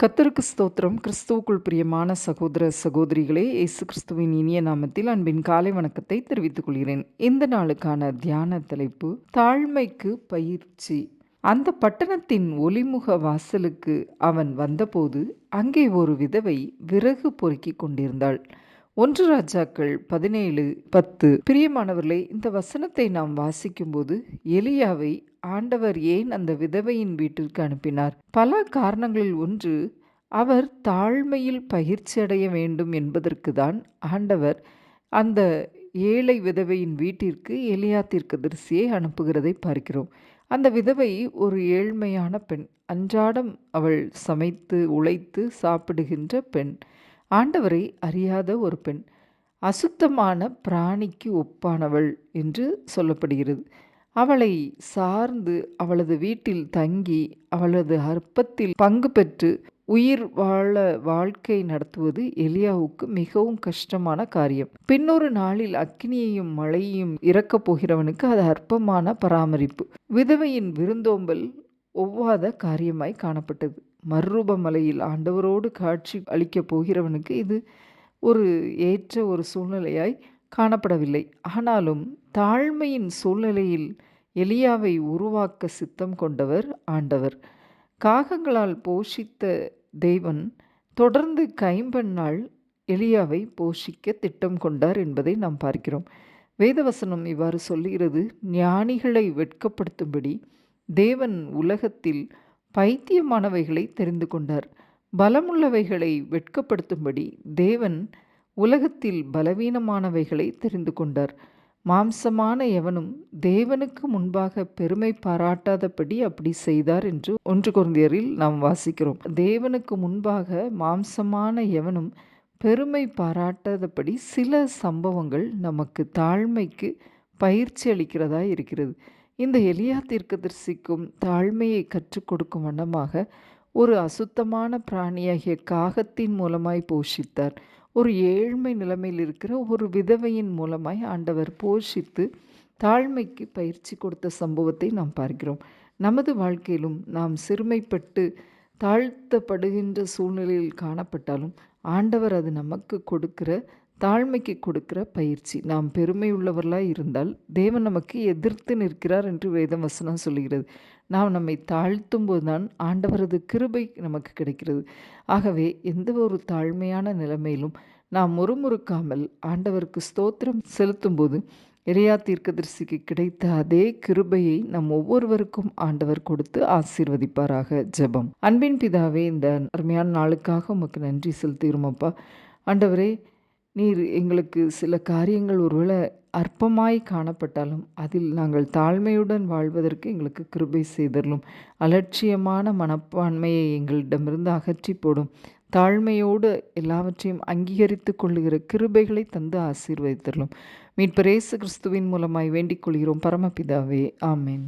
கத்தருக்கு ஸ்தோத்திரம். கிறிஸ்துவுக்குள் பிரியமான சகோதர சகோதரிகளே இயேசு கிறிஸ்துவின் இனிய நாமத்தில் அன்பின் காலை வணக்கத்தை தெரிவித்துக் கொள்கிறேன். இந்த நாளுக்கான தியான தலைப்பு தாழ்மைக்கு பயிற்சி. அந்த பட்டணத்தின் ஒளிமுக வாசலுக்கு அவன் வந்தபோது அங்கே ஒரு விதவை விறகு பொறுக்கி கொண்டிருந்தாள். ஒன்று ராஜாக்கள் பதினேழு பத்து. பிரியமானவர்களே இந்த வசனத்தை நாம் வாசிக்கும்போது எலியாவை ஆண்டவர் ஏன் அந்த விதவையின் வீட்டிற்கு அனுப்பினார்? பல காரணங்களில் ஒன்று அவர் தாழ்மையில் பயிற்சி அடைய வேண்டும் என்பதற்கு தான் ஆண்டவர் அந்த ஏழை விதவையின் வீட்டிற்கு எலியா தீர்க்கதரிசியை அனுப்புகிறதை பார்க்கிறோம். அந்த விதவை ஒரு ஏழ்மையான பெண். அன்றாடம் அவள் சமைத்து உழைத்து சாப்பிடுகின்ற பெண். ஆண்டவரை அறியாத ஒரு பெண் அசுத்தமான பிராணிக்கு ஒப்பானவள் என்று சொல்லப்படுகிறது. அவளை சார்ந்து அவளது வீட்டில் தங்கி அவளது அற்பத்தில் பங்கு பெற்று உயிர் வாழ வாழ்க்கை நடத்துவது எலியாவுக்கு மிகவும் கஷ்டமான காரியம். பின்னொரு நாளில் அக்னியையும் மழையையும் இறக்கப் போகிறவனுக்கு அது அற்பமான பராமரிப்பு. விதவையின் விருந்தோம்பல் ஒவ்வாத காரியமாய் காணப்பட்டது. மறுரூப மலையில் ஆண்டவரோடு காட்சி அளிக்கப் போகிறவனுக்கு இது ஒரு ஏற்ற ஒரு சூழ்நிலையாய் காணப்படவில்லை. ஆனாலும் தாழ்மையின் சூழ்நிலையில் எலியாவை உருவாக்க சித்தம் கொண்டவர் ஆண்டவர். காகங்களால் போஷித்த தெய்வன் தொடர்ந்து கைம்பெண்ணால் எலியாவை போஷிக்க திட்டம் கொண்டார் என்பதை நாம் பார்க்கிறோம். வேதவசனம் இவ்வாறு சொல்லுகிறது ஞானிகளை வெட்கப்படுத்தும்படி தேவன் உலகத்தில் பைத்தியமானவைகளை தெரிந்து கொண்டார். பலமுள்ளவைகளை வெட்கப்படுத்தும்படி தேவன் உலகத்தில் பலவீனமானவைகளை தெரிந்து கொண்டார். மாம்சமான எவனும் தேவனுக்கு முன்பாக பெருமை பாராட்டாதபடி அப்படி செய்தார் என்று ஒன்று குழந்தையரில் நாம் வாசிக்கிறோம். தேவனுக்கு முன்பாக மாம்சமான எவனும் பெருமை பாராட்டாதபடி சில சம்பவங்கள் நமக்கு தாழ்மைக்கு பயிற்சி அளிக்கிறதா இருக்கிறது. இந்த எலியா தீர்க்கதரிசிக்கும் தாழ்மையை கற்றுக் கொடுக்கும் வண்ணமாக ஒரு அசுத்தமான பிராணியாகிய காகத்தின் மூலமாய் போஷித்தார். ஒரு ஏழ்மை நிலைமையில் இருக்கிற ஒரு விதவையின் மூலமாய் ஆண்டவர் போஷித்து தாழ்மைக்கு பயிற்சி கொடுத்த சம்பவத்தை நாம் பார்க்கிறோம். நமது வாழ்க்கையிலும் நாம் சிறுமைப்பட்டு தாழ்த்தப்படுகின்ற சூழ்நிலையில் காணப்பட்டாலும் ஆண்டவர் அது நமக்கு கொடுக்கிற தாழ்மைக்கு கொடுக்கிற பயிற்சி. நாம் பெருமை உள்ளவர்களாக இருந்தால் தேவன் நமக்கு எதிர்த்து நிற்கிறார் என்று வேதம் வசனம் சொல்கிறது நாம் நம்மை தாழ்த்தும் போதுதான் ஆண்டவரது கிருபை நமக்கு கிடைக்கிறது. ஆகவே எந்த ஒரு தாழ்மையான நிலைமையிலும் நாம் முறுமுறுக்காமல் ஆண்டவருக்கு ஸ்தோத்திரம் செலுத்தும் போது இறையா தீர்க்கதரிசிக்கு கிடைத்த அதே கிருபையை நம் ஒவ்வொருவருக்கும் ஆண்டவர் கொடுத்து ஆசீர்வதிப்பாராக. ஜெபம். அன்பின் பிதாவே இந்த அருமையான நாளுக்காக உமக்கு நன்றி செலுத்துகிறோமப்பா ஆண்டவரே நீர் எங்களுக்கு சில காரியங்கள் ஒருவேளை அற்பமாய் காணப்பட்டாலும் அதில் நாங்கள் தாழ்மையுடன் வாழ்வதற்கு எங்களுக்கு கிருபை செய்தரலும் அலட்சியமான மனப்பான்மையை எங்களிடமிருந்து அகற்றி போடும் தாழ்மையோடு எல்லாவற்றையும் அங்கீகரித்து கொள்ளுகிற கிருபைகளை தந்து ஆசீர்வதித்தரலும் மீட்பரேசு கிறிஸ்துவின் மூலமாய் வேண்டிக் கொள்கிறோம். பரமபிதாவே ஆமேன்.